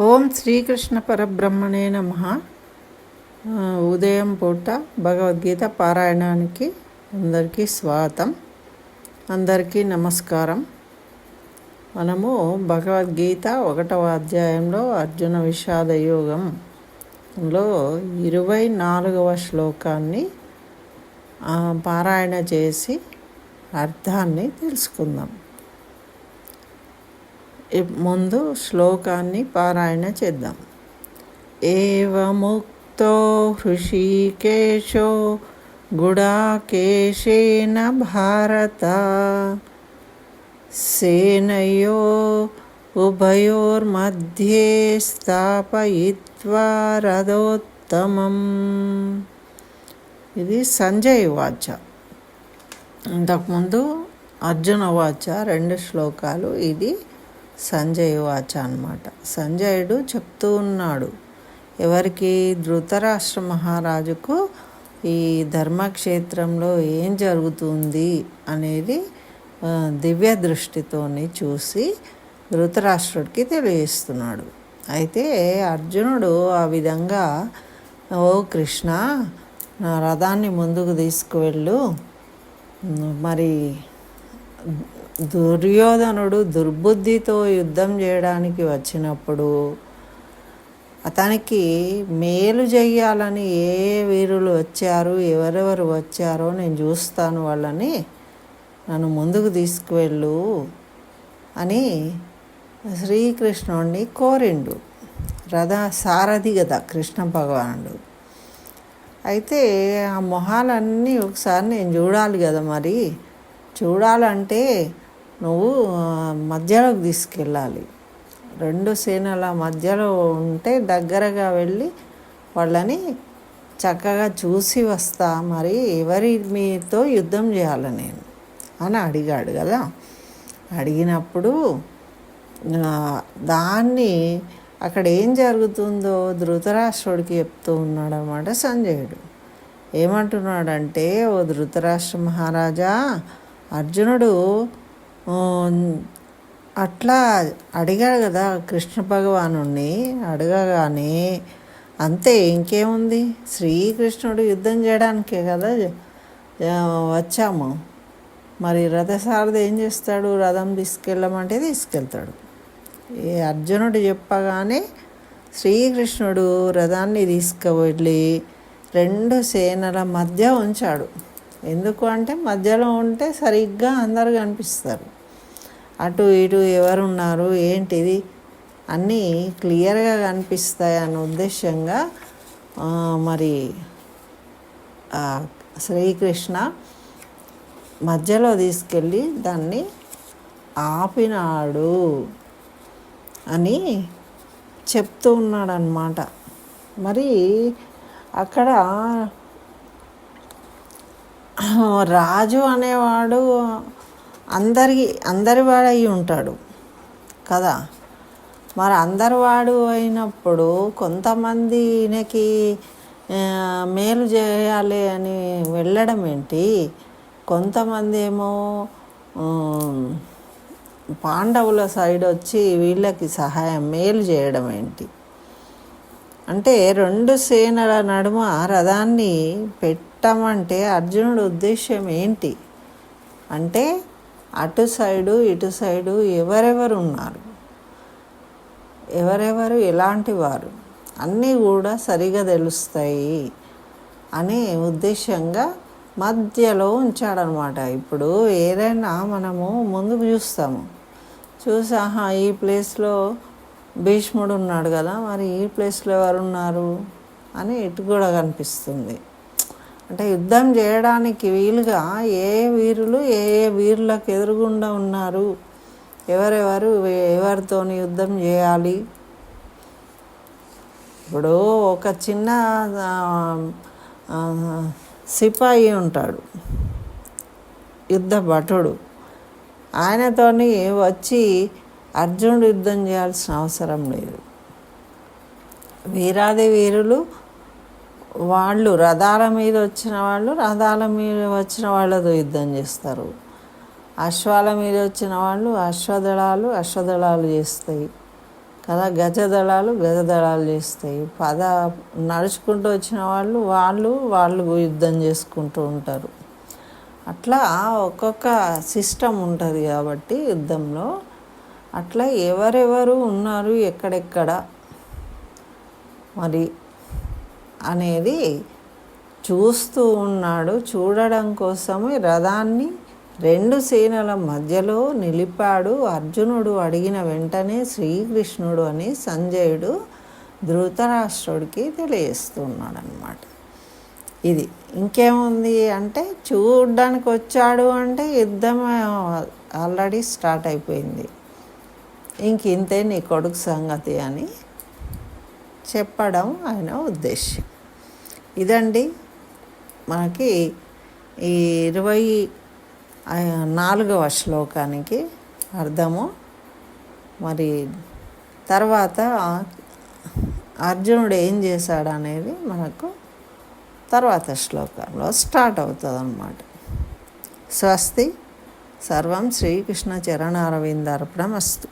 ఓం శ్రీకృష్ణ పరబ్రహ్మణే నమ. ఉదయం పూట భగవద్గీత పారాయణానికి అందరికీ స్వాగతం. అందరికీ నమస్కారం. మనము భగవద్గీత ఒకటవ అధ్యాయంలో అర్జున విషాద యోగంలో ఇరవై నాలుగవ శ్లోకాన్ని పారాయణ చేసి అర్థాన్ని తెలుసుకుందాం. ముందు శ్లోకాన్ని పారాయణ చేద్దాం. ఏవముక్తో హృషికేశో గుడాకేశేన భారత సేనయో ఉభయోర్మధ్యే స్థాపయిత్వా రథోత్తమం. ఇది సంజయ్ వాచ. ఇంతకుముందు అర్జున వాచ రెండు శ్లోకాలు ఇది. సంజయ్ వాచ అన్నమాట. సంజయుడు చెప్తూ ఉన్నాడు ఎవరికి? ధృతరాష్ట్ర మహారాజుకు ఈ ధర్మక్షేత్రంలో ఏం జరుగుతుంది అనేది దివ్య దృష్టితోని చూసి ధృతరాష్ట్రుడికి తెలియజేస్తున్నాడు. అయితే అర్జునుడు ఆ విధంగా ఓ కృష్ణ నా రథాన్ని ముందుకు తీసుకువెళ్ళు. మరి దుర్యోధనుడు దుర్బుద్ధితో యుద్ధం చేయడానికి వచ్చినప్పుడు అతనికి మేలు చెయ్యాలని ఏ వీరులు వచ్చారు ఎవరెవరు వచ్చారో నేను చూస్తాను వాళ్ళని. నన్ను ముందుకు తీసుకువెళ్ళు అని శ్రీకృష్ణుడిని కోరిండు. రథ సారథి కదా కృష్ణ భగవానుడు. అయితే ఆ మొహాలన్నీ ఒకసారి నేను చూడాలి కదా మరి. చూడాలంటే నువ్వు మధ్యలోకి తీసుకెళ్ళాలి. రెండు సేనల మధ్యలో ఉంటే దగ్గరగా వెళ్ళి వాళ్ళని చక్కగా చూసి వస్తా. మరి ఎవరి మీతో యుద్ధం చేయాలి నేను? అని అడిగాడు కదా. అడిగినప్పుడు దాన్ని అక్కడ ఏం జరుగుతుందో ధృతరాష్ట్రుడికి చెప్తూ ఉన్నాడు అన్నమాట సంజయుడు. ఏమంటున్నాడంటే ఓ ధృతరాష్ట్ర మహారాజా అర్జునుడు అట్లా అడిగాడు కదా కృష్ణ భగవాను అడగగానే అంతే ఇంకేముంది? శ్రీకృష్ణుడు యుద్ధం చేయడానికే కదా వచ్చాము. మరి రథసారథి ఏం చేస్తాడు? రథం తీసుకెళ్ళమంటే తీసుకెళ్తాడు. ఈ అర్జునుడు చెప్పగానే శ్రీకృష్ణుడు రథాన్ని తీసుకువెళ్ళి రెండు సేనల మధ్య ఉంచాడు. ఎందుకు అంటే మధ్యలో ఉంటే సరిగ్గా అందరు కనిపిస్తారు అటు ఇటు ఎవరున్నారు ఏంటిది? అన్నీ క్లియర్గా కనిపిస్తాయి అన్న ఉద్దేశంగా మరి శ్రీకృష్ణ మధ్యలో తీసుకెళ్ళి దాన్ని ఆపినాడు అని చెప్తూ ఉన్నాడనమాట మరి అక్కడ రాజు అనేవాడు అందరి అందరి వాడై ఉంటాడు కదా. మరి అందరి వాడు అయినప్పుడు కొంతమంది ఈయనకి మేలు చేయాలి అని వెళ్ళడం ఏంటి? కొంతమంది ఏమో పాండవుల సైడ్ వచ్చి వీళ్ళకి సహాయం మేలు చేయడం ఏంటి? అంటే రెండు సేనల నడుమ రథాన్ని పెట్టమంటే అర్జునుడు ఉద్దేశం ఏంటి? అంటే అటు సైడు ఇటు సైడు ఎవరెవరు ఉన్నారు? ఎవరెవరు? ఎలాంటి వారు? అన్నీ కూడా సరిగా తెలుస్తాయి అనే ఉద్దేశంగా మధ్యలో ఉంచాడనమాట. ఇప్పుడు ఏదైనా మనము ముందుకు చూస్తాము. చూసి ఆహా ఈ ప్లేస్లో భీష్ముడు ఉన్నాడు కదా మరి ఈ ప్లేస్లో ఎవరున్నారు? అని ఇటు కూడా కనిపిస్తుంది. అంటే యుద్ధం చేయడానికి వీలుగా ఏ వీరులు ఏ ఏ వీరులకు ఎదురుగుండా ఉన్నారు? ఎవరెవరు ఎవరితోని యుద్ధం చేయాలి? ఇప్పుడు ఒక చిన్న సిపాయి ఉంటాడు యుద్ధ భటుడు ఆయనతోని వచ్చి అర్జునుడు యుద్ధం చేయాల్సిన అవసరం లేదు. వీరాది వీరులు వాళ్ళు రథాల మీద వచ్చిన వాళ్ళు రథాల మీద వచ్చిన వాళ్ళతో యుద్ధం చేస్తారు. అశ్వాల మీద వచ్చిన వాళ్ళు అశ్వదళాలు అశ్వదళాలు చేస్తాయి. కదా గజదళాలు గజదళాలు చేస్తాయి. పద నడుచుకుంటూ వచ్చిన వాళ్ళు వాళ్ళు వాళ్ళు యుద్ధం చేసుకుంటూ ఉంటారు. అట్లా ఒక్కొక్క సిస్టమ్ ఉంటుంది కాబట్టి యుద్ధంలో. అట్లా ఎవరెవరు ఉన్నారు ఎక్కడెక్కడ? మరి అనేది చూస్తూ ఉన్నాడు. చూడడం కోసమే రథాన్ని రెండు సేనల మధ్యలో నిలిపాడు. అర్జునుడు అడిగిన వెంటనే శ్రీకృష్ణుడు అని సంజయుడు ధృతరాష్ట్రుడికి తెలియజేస్తున్నాడు అనమాట ఇది ఇంకేముంది అంటే చూడడానికి వచ్చాడు అంటే యుద్ధం ఆల్రెడీ స్టార్ట్ అయిపోయింది. ఇంక ఇంతే నీ కొడుకు సంగతి అని చెప్పడం ఆయన ఉద్దేశం ఇదండి. మనకి ఈ ఇరవై నాలుగవ శ్లోకానికి అర్థము. మరి తర్వాత అర్జునుడు ఏం చేశాడు అనేది మనకు తర్వాత శ్లోకంలో స్టార్ట్ అవుతుంది అన్నమాట స్వస్తి సర్వం శ్రీకృష్ణ చరణారవిందార్పణమస్తు